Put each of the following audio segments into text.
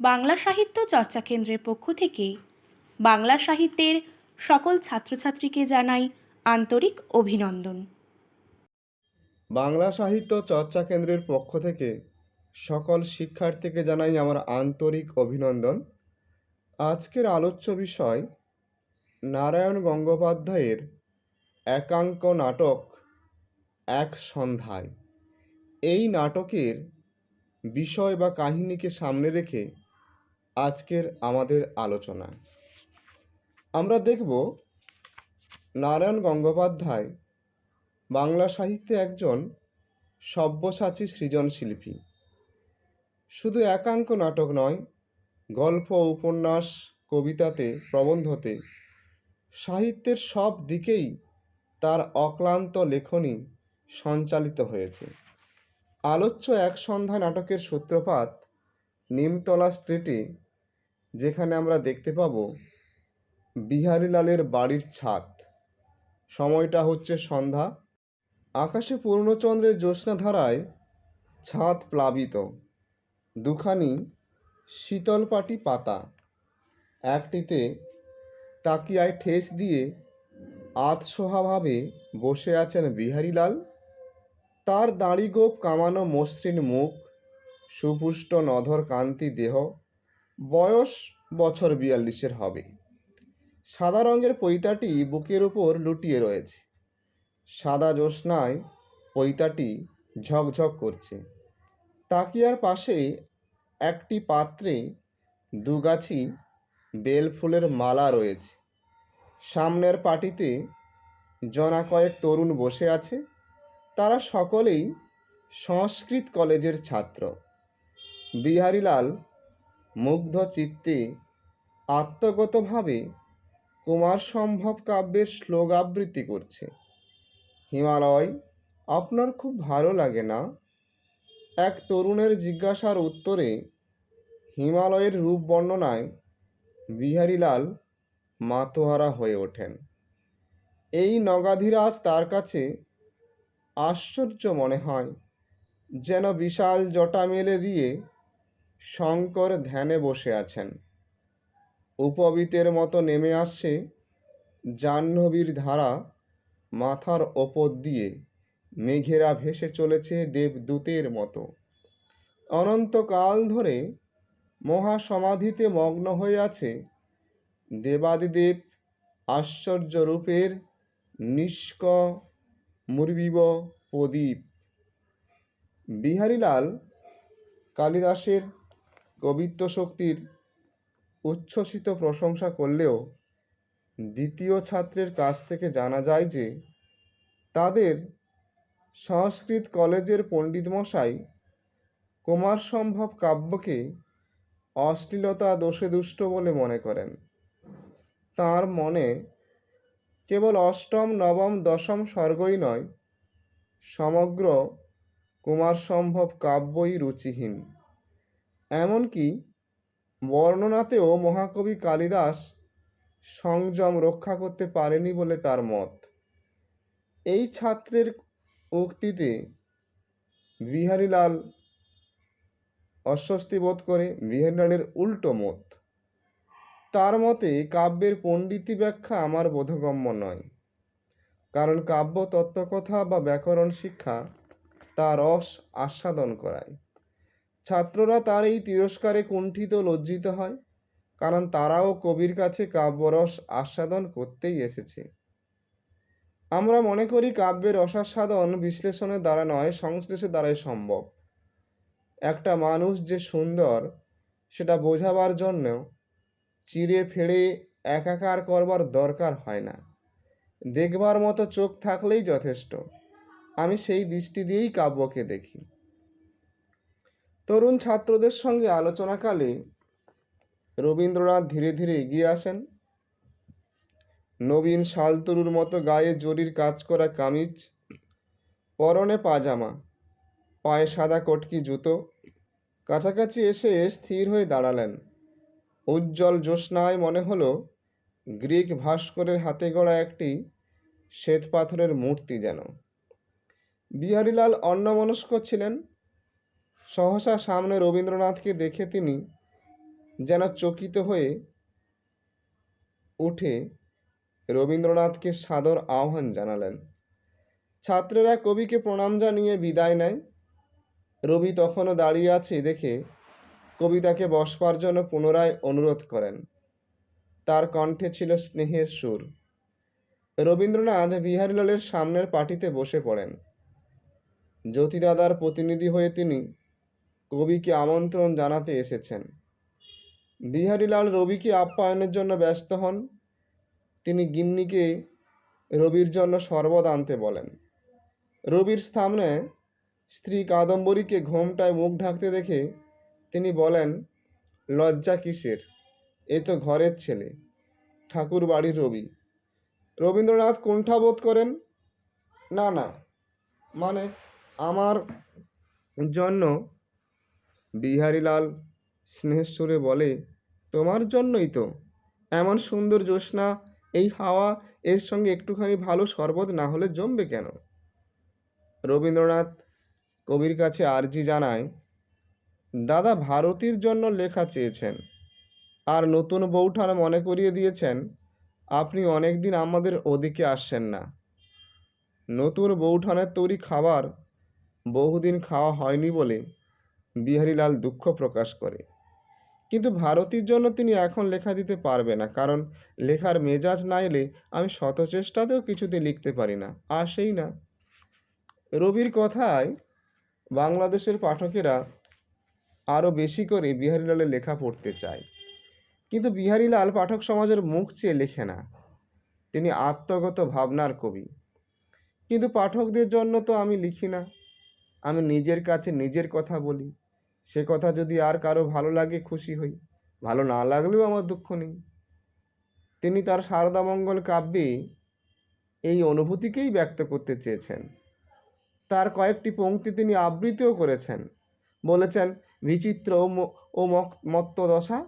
বাংলা সাহিত্য চর্চা কেন্দ্রের পক্ষ থেকে বাংলা সাহিত্যের সকল ছাত্রছাত্রীকে জানাই আন্তরিক অভিনন্দন। বাংলা সাহিত্য চর্চা কেন্দ্রের পক্ষ থেকে সকল শিক্ষার্থীকে জানাই আমার আন্তরিক অভিনন্দন। আজকের আলোচ্য বিষয় নারায়ণ গঙ্গোপাধ্যায়ের একাঙ্ক নাটক এক সন্ধ্যায়। এই নাটকের বিষয় বা কাহিনীকে সামনে রেখে আজকের আমাদের আলোচনা। আমরা দেখব নারায়ণ গঙ্গোপাধ্যায় বাংলা সাহিত্যে একজন সব্যসাচী সৃজনশিল্পী। শুধু একাঙ্ক নাটক নয়, গল্প, উপন্যাস, কবিতাতে, প্রবন্ধতে সাহিত্যের সব দিকেই তার অক্লান্ত লেখনী সঞ্চালিত হয়েছে। আলোচ্য এক সন্ধ্যা নাটকের সূত্রপাত নিমতলা স্ট্রিটে যেখানে আমরা দেখতে পাব বিহারীলালের বাড়ির ছাদ। সময়টা হচ্ছে সন্ধ্যা। আকাশে পূর্ণচন্দ্রের জ্যোৎস্নাধারায় ছাদ প্লাবিত। দুখানি শীতলপাটি পাতা। একটিতে তাকিয়ায় ঠেস দিয়ে আতসোহাভাবে বসে আছেন বিহারীলাল। তার দাড়িগোপ কামানো মসৃণ মুখ সুপুষ্ট নধর কান্তি দেহ, বয়স বছর বিয়াল্লিশের হবে। সাদা রঙের পৈতাটি বুকের উপর লুটিয়ে রয়েছে। সাদা জ্যোৎস্নায় পৈতাটি ঝকঝক করছে। তাকিয়ার পাশে একটি পাত্রে দুগাছি বেল ফুলের মালা রয়েছে। সামনের পাটিতে জনা কয়েক তরুণ বসে আছে। তারা সকলেই সংস্কৃত কলেজের ছাত্র। বিহারীলাল মুগ্ধ চিত্তে আত্মগতভাবে কুমার সম্ভব কাব্যের শ্লোক আবৃত্তি করছে। হিমালয়, আপনার খুব ভালো লাগে না? এক তরুণের জিজ্ঞাসার উত্তরে হিমালয়ের রূপ বর্ণনায় বিহারীলাল মাতোহারা হয়ে ওঠেন। এই নগাধিরাজ তার কাছে আশ্চর্য মনে হয়, যেন বিশাল জটা মেলে দিয়ে শঙ্কর ধ্যানে বসে আছেন। উপবীতের মতো নেমে আসছে জাহ্নবীর ধারা মাথার ওপর দিয়ে। মেঘেরা ভেসে চলেছে দেবদূতের মতো। অনন্তকাল ধরে মহাসমাধিতে মগ্ন হয়ে আছে দেবাদিদেব আশ্চর্য রূপের নিষ্ক মুরবিব প্রদীপ। বিহারীলাল কালিদাসের কবিত্ব শক্তির উচ্ছ্বসিত প্রশংসা করলেও দ্বিতীয় ছাত্রের কাছ থেকে জানা যায় যে তাদের সংস্কৃত কলেজের পণ্ডিতমশাই কুমার সম্ভব কাব্যকে অশ্লীলতা দোষে দুষ্ট বলে মনে করেন। তার মনে কেবল অষ্টম, নবম, দশম স্বর্গই নয়, সমগ্র কুমার সম্ভব কাব্যই রুচিহীন। এমনকি বর্ণনাতেও মহাকবি কালিদাস সংযম রক্ষা করতে পারেনি বলে তার মত। এই ছাত্রের উক্তিতে বিহারীলাল অস্বস্তি বোধ করে, বিহারীলালের উল্টো মত। তার মতে, কাব্যের পণ্ডিতি ব্যাখ্যা আমার বোধগম্য নয়। কারণ কাব্য, তত্ত্বকথা বা ব্যাকরণ শিক্ষা তার রস আস্বাদন করায়। ছাত্ররা তার এই তিরস্কারে কুণ্ঠিত লজ্জিত হয়, কারণ তারাও কবির কাছে কাব্যরস আস্বাদন করতেই এসেছে। আমরা মনে করি কাব্যের রসাস্বাদন বিশ্লেষণের দ্বারা নয়, সংশ্লেষের দ্বারাই সম্ভব। একটা মানুষ যে সুন্দর, সেটা বোঝাবার জন্য চিরে ফেড়ে একাকার করবার দরকার হয় না। দেখবার মতো চোখ থাকলেই যথেষ্ট। আমি সেই দৃষ্টি দিয়েই কাব্যকে দেখি। তরুণ ছাত্রদের সঙ্গে আলোচনাকালে রবীন্দ্রনাথ ধীরে ধীরে এগিয়ে আসেন। নবীন শালতরুর মতো গায়ে জরির কাজ করা কামিজ, পরনে পাজামা, পায়ে সাদা কটকি জুতো, কাছাকাছি এসে স্থির হয়ে দাঁড়ালেন। উজ্জ্বল জ্যোৎস্নায় মনে হলো, গ্রিক ভাস্করের হাতে গড়া একটি শ্বেত পাথরের মূর্তি যেন। বিহারীলাল অন্যমনস্ক ছিলেন সহসা সামনে রবীন্দ্রনাথকে দেখে তিনি যেন চকিত হয়ে উঠে রবীন্দ্রনাথকে সাদর আহ্বান জানালেন। ছাত্রেরা কবিকে প্রণাম জানিয়ে বিদায় নেয়। রবি তখনও দাঁড়িয়ে আছে দেখে কবিতাকে বসবার জন্য পুনরায় অনুরোধ করেন। তার কণ্ঠে ছিল স্নেহের সুর। রবীন্দ্রনাথ বিহারীলালের সামনের পার্টিতে বসে পড়েন। জ্যোতিদাদার প্রতিনিধি হয়ে তিনি কবিকে আমন্ত্রণ জানাতে এসেছেন। বিহারীলাল রবিকে আপ্যায়নের জন্য ব্যস্ত হন। তিনি গিন্নিকে রবির জন্য শরবত আনতে বলেন। রবির সামনে স্ত্রী কাদম্বরীকে ঘোমটায় মুখ ঢাকতে দেখে তিনি বলেন, লজ্জা কিসের? এ তো ঘরের ছেলে, ঠাকুর বাড়ির রবি। রবীন্দ্রনাথ কুণ্ঠাবোধ করেন, না না মানে আমার জন্য বিহারীলাল স্নেহেশ্বরে বলে, তোমার জন্যই তো। এমন সুন্দর জ্যোৎস্না, এই হাওয়া, এর সঙ্গে একটুখানি ভালো শরবত না হলে জমবে কেন? রবীন্দ্রনাথ কবির কাছে আর্জি জানায়, দাদা ভারতীর জন্য লেখা চেয়েছেন। আর নতুন বৌঠান মনে করিয়ে দিয়েছেন, আপনি অনেকদিন আমাদের ওদিকে আসছেন না। নতুন বৌঠানের তৈরি খাবার বহুদিন খাওয়া হয়নি বলে বিহারীলাল দুঃখ প্রকাশ করে। কিন্তু ভারতীর জন্য তিনি এখন লেখা দিতে পারবে না, কারণ লেখার মেজাজ না এলে আমি শত চেষ্টাতেও কিছুতে লিখতে পারি না। আসেই না। রবির কথায় বাংলাদেশের পাঠকেরা আরও বেশি করে বিহারীলালের লেখা পড়তে চায়। কিন্তু বিহারীলাল পাঠক সমাজের মুখ চেয়ে লেখে না। তিনি আত্মগত ভাবনার কবি। কিন্তু পাঠকদের জন্য তো আমি লিখি না। আমি নিজের কাছে নিজের কথা বলি। সে কথা যদি আর কারও ভালো লাগে খুশি হই। ভালো না লাগলেও আমার দুঃখ নেই। তিনি তার শারদামঙ্গল কাব্যে এই অনুভূতিকেই ব্যক্ত করতে চেয়েছেন। তার কয়েকটি পঙ্ক্তি তিনি আবৃত্তিও করেছেন। বলেছেন, বিচিত্র ও ম- ও মক- মত্ত দশা,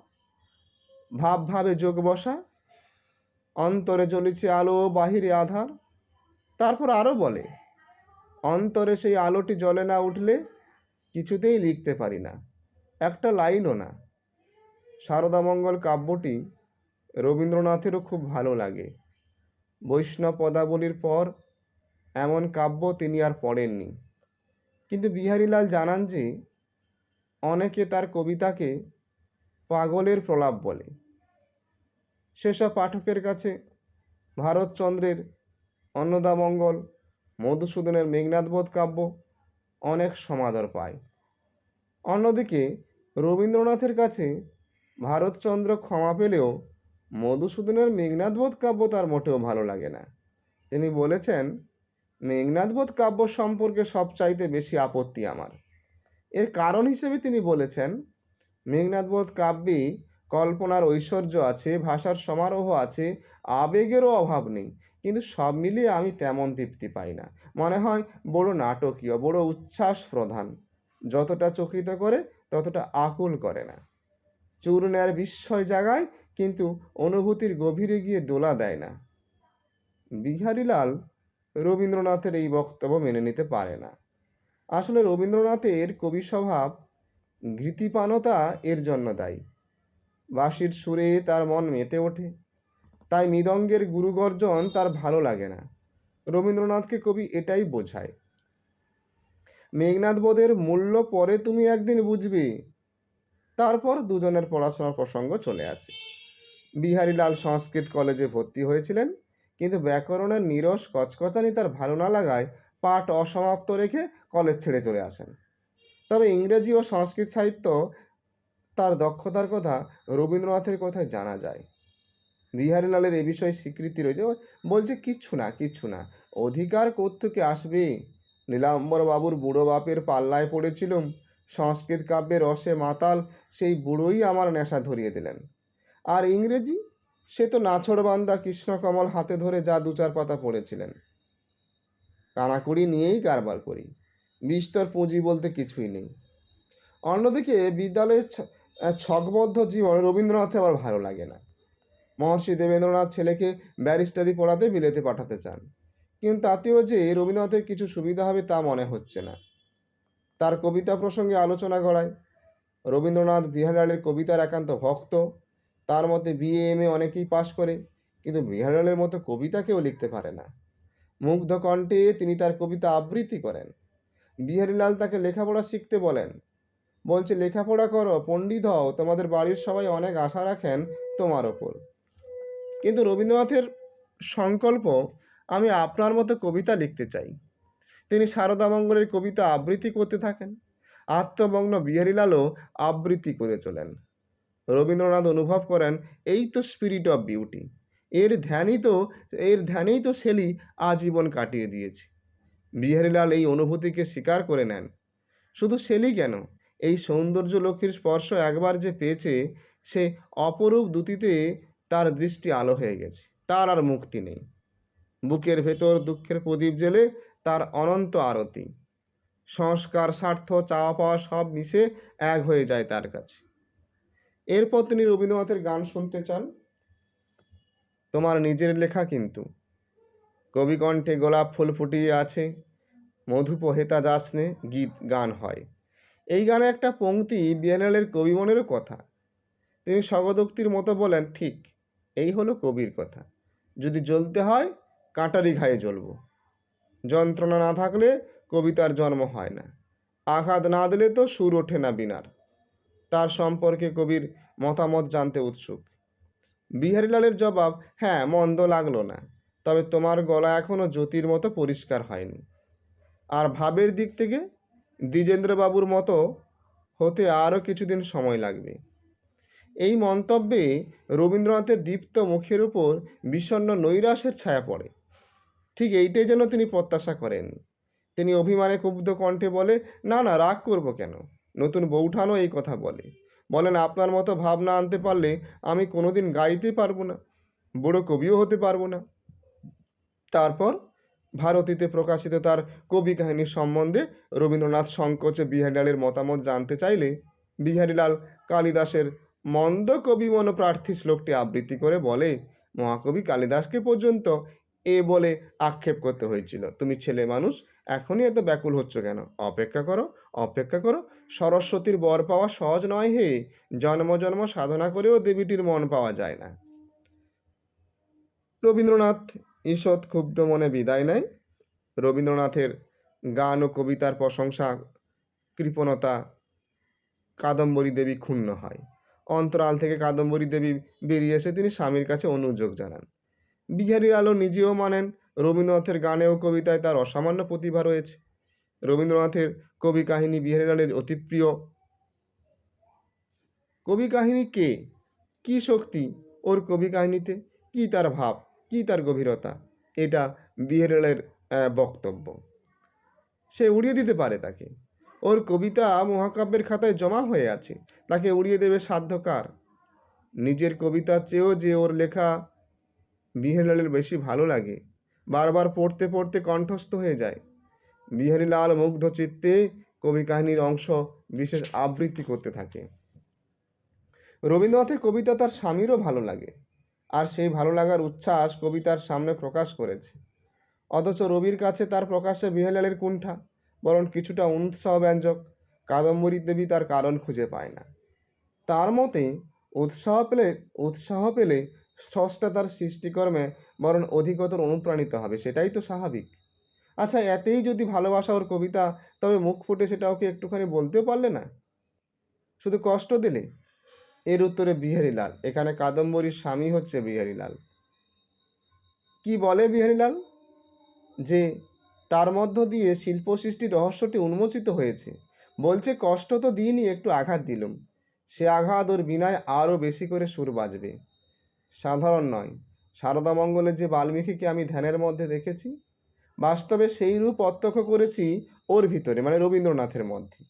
ভাব ভাবে যোগ বসা, অন্তরে জ্বলিছে আলো বাহিরে আধার। তারপর আরও বলে, অন্তরে সেই আলোটি জ্বলে না উঠলে কিছুতেই লিখতে পারি না। একটা লাইনও না। শারদামঙ্গল কাব্যটি রবীন্দ্রনাথেরও খুব ভালো লাগে। বৈষ্ণব পদাবলীর পর এমন কাব্য তিনি আর পড়েননি। কিন্তু বিহারীলাল জানান যে, অনেকে তার কবিতাকে পাগলের প্রলাপ বলে। সেসব পাঠকের কাছে ভারতচন্দ্রের অন্নদামঙ্গল, মধুসূদনের মেঘনাথবোধ কাব্য অনেক সমাদর পায়। অন্যদিকে, রবীন্দ্রনাথের কাছে ভারতচন্দ্র ক্ষমা পেলেও মধুসূদনের মেঘনাথবোধ কাব্য তার মোটেও ভালো লাগে না। তিনি বলেছেন মেঘনাথবোধ কাব্য সম্পর্কে সবচাইতে বেশি আপত্তি আমার। এর কারণ হিসেবে তিনি বলেছেন মেঘনাথবোধ কাব্যে কল্পনার ঐশ্বর্য আছে, ভাষার সমারোহ আছে, আবেগেরও অভাব নেই। কিন্তু সব মিলিয়ে আমি তেমন তৃপ্তি পাই না। মনে হয় বড় নাটকীয়, বড় উচ্ছ্বাস প্রধান। যতটা চকিত করে, ততটা আকুল করে না। চূর্ণের বিস্ময় জাগায়, কিন্তু অনুভূতির গভীরে গিয়ে দোলা দেয় না। বিহারীলাল রবীন্দ্রনাথের এই বক্তব্য মেনে নিতে পারে না। আসলে রবীন্দ্রনাথের কবি স্বভাব ঘৃতিপানতা এর জন্য দায়ী। বাঁশির সুরে তার মন মেতে ওঠে। তাই মৃদঙ্গের গুরুগর্জন তার ভালো লাগে না। রবীন্দ্রনাথকে কবি এটাই বোঝায়। মেঘনাথ বোধের মূল্য পরে তুমি একদিন বুঝবে। তারপর দুজনের পড়াশোনার প্রসঙ্গ চলে আসে। বিহারীলাল সংস্কৃত কলেজে ভর্তি হয়েছিলেন, কিন্তু ব্যাকরণের নিরস কচকচানি তার ভালো না লাগায় পাঠ অসমাপ্ত রেখে কলেজ ছেড়ে চলে আসেন। তবে ইংরেজি ও সংস্কৃত সাহিত্য তার দক্ষতার কথা রবীন্দ্রনাথের কথায় জানা যায়। বিহারীলালের এ বিষয়ে স্বীকৃতি রয়েছে। বলছে কিচ্ছু না কিচ্ছু না। অধিকার কোত্থেকে আসবে? নীলাম্বর বাবুর বুড়ো বাপের পাল্লায় পড়েছিলুম। সংস্কৃত কাব্যের রসে মাতাল সেই বুড়োই আমার নেশা ধরিয়ে দিলেন। আর ইংরেজি? সে তো নাছড়বান্দা কৃষ্ণকমল হাতে ধরে যা দু চার পাতা পড়েছিলেন। কানাকুড়ি নিয়েই কারবার করি। বিস্তর পুঁজি বলতে কিছুই নেই। অন্যদিকে বিদ্যালয়ের ছকবদ্ধ জীবন রবীন্দ্রনাথে আমার ভালো লাগে না। মহর্ষি দেবেন্দ্রনাথ ছেলেকে ব্যারিস্টারি পড়াতে বিলেতে পাঠাতে চান। কিন্তু তাতেও যে রবীন্দ্রনাথের কিছু সুবিধা হবে তা মনে হচ্ছে না। তার কবিতা প্রসঙ্গে আলোচনা গড়ায়। রবীন্দ্রনাথ বিহারলালের কবিতার একান্ত ভক্ত। তার মতে বিএ এম এ অনেকেই পাশ করে, কিন্তু বিহারলালের মতো কবিতা কেউ লিখতে পারে না। মুগ্ধ কণ্ঠে তিনি তার কবিতা আবৃত্তি করেন। বিহারীলাল তাকে লেখাপড়া শিখতে বলেন। বলছে, লেখাপড়া করো, পণ্ডিত হও, তোমাদের বাড়ির সবাই অনেক আশা রাখেন তোমার ওপর। কিন্তু রবীন্দ্রনাথের সংকল্প আমি আপনার মতো কবিতা লিখতে চাই। তিনি মঙ্গলের কবিতা আবৃত্তি করতে থাকেন, আত্মমগ্ন বিহারীলালও আবৃত্তি করে চলেন। রবীন্দ্রনাথ অনুভব করেন, এই তো স্পিরিট অফ বিউটি এর ধ্যানই তো, এর ধ্যানেই তো শেলি আজীবন কাটিয়ে দিয়েছে। বিহারীলাল এই অনুভূতিকে স্বীকার করে নেন, শুধু শেলি কেন? এই সৌন্দর্য লক্ষ্মীর স্পর্শ একবার যে পেয়েছে, সে অপরূপ দ্যুতিতে তার দৃষ্টি আলো হয়ে গেছে। তার আর মুক্তি নেই। বুকের ভেতর দুঃখের প্রদীপ জেলে তার অনন্ত আরতি। সংস্কার, স্বার্থ, চাওয়া পাওয়া সব মিশে এক হয়ে যায় তার কাছে। এরপর তিনি রবীন্দ্রনাথের গান শুনতে চান। তোমার নিজের লেখা কিন্তু। কবিকণ্ঠে গোলাপ ফুল ফুটিয়ে আছে। মধুপ হেতা যাসনে গীত গান হয়। এই গানে একটা পংক্তি বিয়ানালের কবিমনেরও কথা। তিনি স্বগদোক্তির মতো বলেন, ঠিক এই হলো কবির কথা। যদি জ্বলতে হয়, কাঁটারি ঘায়ে জ্বলব। যন্ত্রণা না থাকলে কবিতার জন্ম হয় না। আঘাত না দিলে তো সুর ওঠে না বিনার। তার সম্পর্কে কবির মতামত জানতে উৎসুক। বিহারীলালের জবাব হ্যাঁ মন্দ লাগল না। তবে তোমার গলা এখনও জ্যোতির মতো পরিষ্কার হয়নি। আর ভাবের দিক থেকে দ্বিজেন্দ্রবাবুর মতো হতে আরও কিছুদিন সময় লাগবে। এই মন্তব্যে রবীন্দ্রনাথের দীপ্ত মুখের উপর বিষণ্ণ নৈরাশ্যের ছায়া পড়ে। ঠিক এইটাই যেন তিনি প্রত্যাশা করেননি তিনি অভিমানে ক্ষুব্ধ কণ্ঠে বলে, না না, রাগ করব কেন? নতুন বৌঠানও এই কথা বলে। বলেন, আপনার মতো ভাবনা আনতে পারলে আমি কোনোদিন গাইতে পারব না, বড় কবিও হতে পারব না। তারপর ভারতীতে প্রকাশিত তার কবি কাহিনী সম্বন্ধে রবীন্দ্রনাথ সংকোচে বিহারীলালের মতামত জানতে চাইলে বিহারীলাল কালিদাসের মন্দ কবি মনোপ্রার্থী শ্লোকটি আবৃত্তি করে বলে, মহাকবি কালিদাসকে পর্যন্ত এ বলে আক্ষেপ করতে হয়েছিল। তুমি ছেলে মানুষ, এখনই এত ব্যাকুল হচ্ছ কেন? অপেক্ষা করো অপেক্ষা করো। সরস্বতীর বর পাওয়া সহজ নয় হে। জন্ম জন্ম সাধনা করেও দেবীটির মন পাওয়া যায় না। রবীন্দ্রনাথ ঈষৎ ক্ষুব্ধ মনে বিদায় নেয়। রবীন্দ্রনাথের গান ও কবিতার প্রশংসা, কৃপণতা, কাদম্বরী দেবী ক্ষুণ্ণ হয়। অন্তরাল থেকে কাদম্বরী দেবী বেরিয়ে এসে তিনি স্বামীর কাছে অনুযোগ জানান। বিহারী আলো নিজেও মানেন রবীন্দ্রনাথের গানে ও কবিতায় তার অসামান্য প্রতিভা রয়েছে। রবীন্দ্রনাথের কবি কাহিনী বিহারীলালের অতি প্রিয়। কবি কাহিনী কে? কি শক্তি? ওর কবি কাহিনীতে কি তার ভাব? কি তার গভীরতা? এটা বিহারীলালের আহ, বক্তব্য। সে উড়িয়ে দিতে পারে তাকে। ওর কবিতা মহাকাব্যের খাতায় জমা হয়ে আছে। তাকে উড়িয়ে দেবে সাধ্যকার। নিজের কবিতার চেয়েও যে ওর লেখা বিহারীলালের বেশি ভালো লাগে, বারবার পড়তে পড়তে কণ্ঠস্থ হয়ে যায়। বিহারীলাল মুগ্ধ চিত্তে কবি কাহিনীর অংশ বিশেষ আবৃত্তি করতে থাকে। রবীন্দ্রনাথের কবিতা তার স্বামীরও ভালো লাগে, আর সেই ভালো লাগার উচ্ছ্বাস কবিতার সামনে প্রকাশ করেছে। অথচ রবির কাছে তার প্রকাশে বিহারীলালের কুণ্ঠা। বরং কিছুটা উৎসাহব্যঞ্জক। কাদম্বরী দেবী তার কারণ খুঁজে পায় না। তার মতে, উৎসাহ পেলে উৎসাহ পেলে স্রষ্টা তার সৃষ্টিকর্মে বরং অধিকতর অনুপ্রাণিত হবে, সেটাই তো স্বাভাবিক। আচ্ছা এতেই যদি ভালোবাসা ওর কবিতা, তবে মুখ ফুটে সেটা ওকে একটুখানি বলতেও পারলে না? শুধু কষ্ট দিলে? এর উত্তরে বিহারীলাল, এখানে কাদম্বরীর স্বামী হচ্ছে বিহারীলাল। কি বলে বিহারীলাল? যে তার মধ্য দিয়ে শিল্প সৃষ্টির রহস্যটি উন্মোচিত হয়েছে। বলছে, কষ্ট তো দিইনি একটু আঘাত দিলুম। সে আঘাত ওর বিনায় আরও বেশি করে সুর বাজবে। সাধারণ নয়। সারদা মঙ্গলে যে বাল্মীকিকে আমি ধ্যানের মধ্যে দেখেছি, বাস্তবে সেই রূপ প্রত্যক্ষ করেছি ওর ভিতরে মানে রবীন্দ্রনাথের মধ্যে।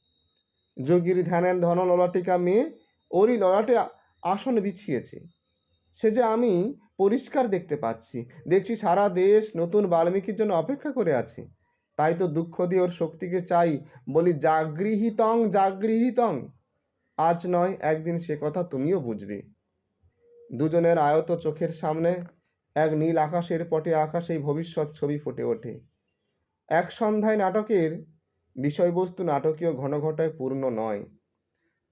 যোগীর ধ্যানের ধন ললাটিকা মেয়ে ওরই ললাটে আসন বিছিয়েছে। সে যে আমি পরিষ্কার দেখতে পাচ্ছি। দেখছি সারা দেশ নতুন বাল্মীকির জন্য অপেক্ষা করে আছে। তাই তো দুঃখ দিয়ে ওর শক্তিকে চাই। বলি, জাগৃহিতং জাগৃহিতং। আজ নয়, একদিন সে কথা তুমিও বুঝবে। দুজনের আয়ত চোখের সামনে। এক নীল আকাশের পটে আকাশেই ভবিষ্যৎ ছবি ফুটে ওঠে। এক সন্ধ্যায় নাটকের বিষয়বস্তু নাটকীয় ঘনঘটায় পূর্ণ নয়।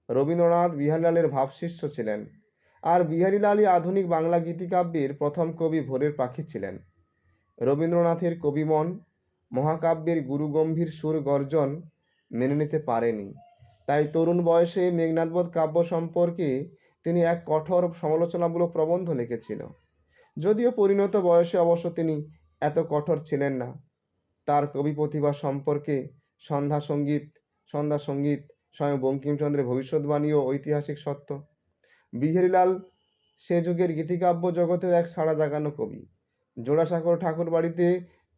রবীন্দ্রনাথ বিহারলালের ভাবশিষ্য ছিলেন। আর বিহারীলালই আধুনিক বাংলা গীতিকাব্যের প্রথম কবি ভোরের পাখি ছিলেন। রবীন্দ্রনাথের কবিমন, মহাকাব্যের গুরুগম্ভীর সুর গর্জন মেনে নিতে পারেনি। তাই তরুণ বয়সে মেঘনাদবধ কাব্য সম্পর্কে তিনি এক কঠোর সমালোচনামূলক প্রবন্ধ লিখেছিল। যদিও পরিণত বয়সে অবশ্য তিনি এত কঠোর ছিলেন না। তার কবি প্রতিভা সম্পর্কে সন্ধ্যা সংগীত সন্ধ্যা সংগীত স্বয়ং বঙ্কিমচন্দ্রের ভবিষ্যৎবাণী ও ঐতিহাসিক সত্য বিহারীলাল সে যুগের গীতিকাব্য জগতের এক সাড়া জাগানো কবি। জোড়াসাঁকোর ঠাকুর বাড়িতে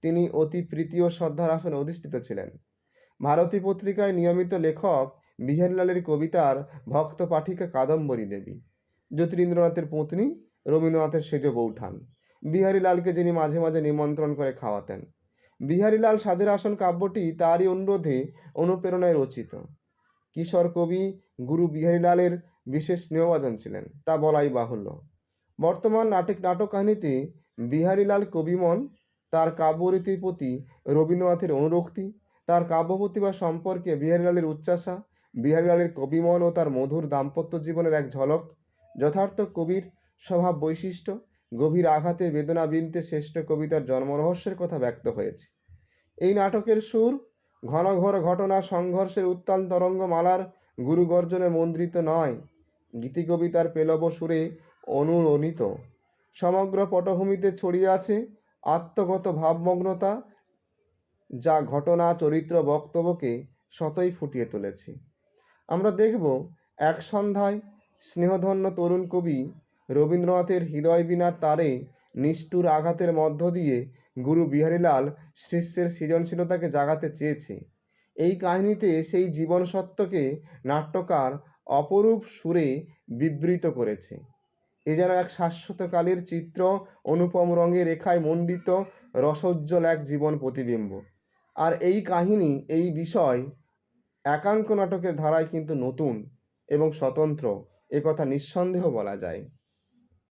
তিনি অতি প্রীতি ও শ্রদ্ধার আসনে অধিষ্ঠিত ছিলেন। ভারতী পত্রিকায় নিয়মিত লেখক বিহারীলালের কবিতার ভক্ত পাঠিকা কাদম্বরী দেবী জ্যোতিরিন্দ্রনাথের পত্নী রবীন্দ্রনাথের সেজ বৌঠান বিহারীলালকে যিনি মাঝে মাঝে নিমন্ত্রণ করে খাওয়াতেন। বিহারীলাল স্বাদের আসন কাব্যটি তারই অনুরোধে অনুপ্রেরণায় রচিত। কিশোর কবি গুরু বিহারীলালের বিশেষ স্নেহভাজন ছিলেন, তা বলাই বাহুল্য। বর্তমান নাটক নাটক কাহিনীতে বিহারীলাল কবিমন তার কাব্যরীতির প্রতি রবীন্দ্রনাথের অনুরক্তি, তার কাব্য প্রতিভা সম্পর্কে বিহারীলালের উচ্চাসা বিহারীলালের কবিমন ও তার মধুর দাম্পত্য জীবনের এক ঝলক, যথার্থ কবির স্বভাব বৈশিষ্ট্য গভীর আঘাতের বেদনা বিনতে শ্রেষ্ঠ কবিতার জন্মরহস্যের কথা ব্যক্ত হয়েছে। এই নাটকের সুর, ঘন ঘর ঘটনা, সংঘর্ষের উত্তাল তরঙ্গমালার গুরুগর্জনে মন্দ্রিত নয় গীতিকবিতার পেলব সুরে অনুরণিত সমগ্র পটভূমিতে ছড়িয়ে আছে আত্মগত ভাবমগ্নতা, যা ঘটনা, চরিত্র, বক্তব্যকে শতই ফুটিয়ে তুলেছে। আমরা দেখব এক সন্ধ্যায় স্নেহধন্য তরুণ কবি রবীন্দ্রনাথের হৃদয় বিনার তারে নিষ্ঠুর আঘাতের মধ্য দিয়ে গুরু বিহারীলাল শিষ্যের সৃজনশীলতাকে জাগাতে চেয়েছে। এই কাহিনীতে সেই জীবন সত্যকে নাট্যকার অপরূপ সুরে বিবৃত করেছে। এ যেন এক শাশ্বতকালের চিত্র, অনুপম রঙে রেখায় মণ্ডিত, রসোজ্জ্বল এক জীবন প্রতিবিম্ব। আর এই কাহিনী, এই বিষয় একাঙ্ক নাটকের ধারায় কিন্তু নতুন এবং স্বতন্ত্র একথা নিঃসন্দেহ বলা যায়।